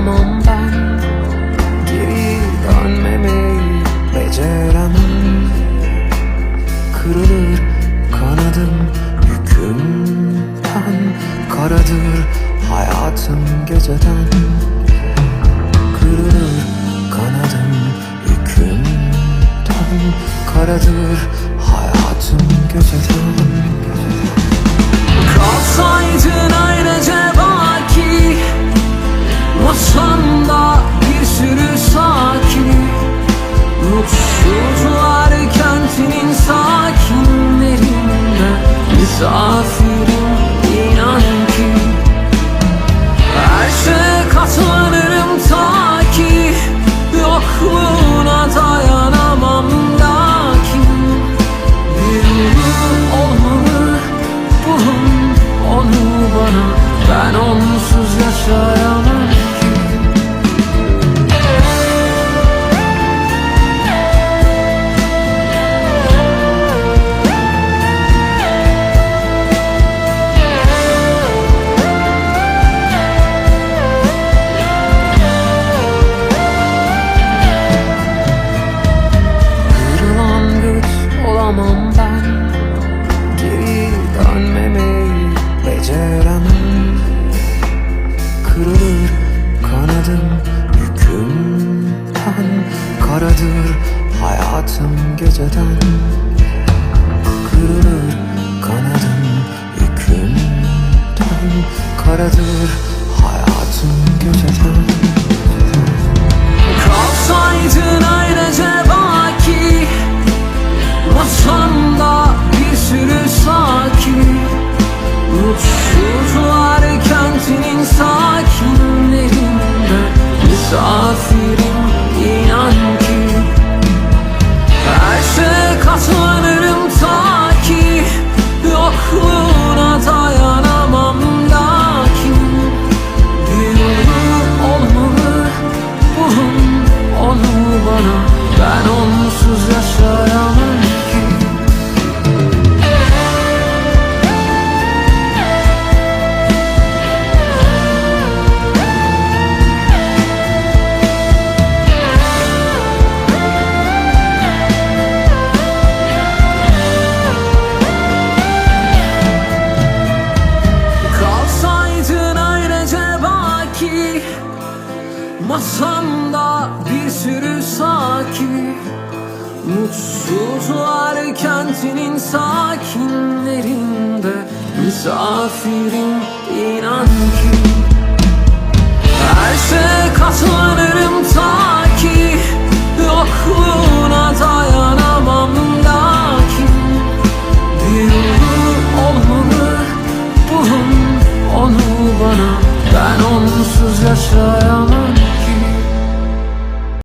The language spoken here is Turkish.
Yapamam ben Geri dönmemeyi beceremem Kırılır kanadım yükümden Karadır hayatım geceden. Kırılır kanadım yükümden Karadır Beceramam Kırılır kanadım yükümden Karadır hayatım geceden. Kırılır Masamda bir sürü sakin Mutsuzlar kentinin sakinlerinde. Misafirim inan ki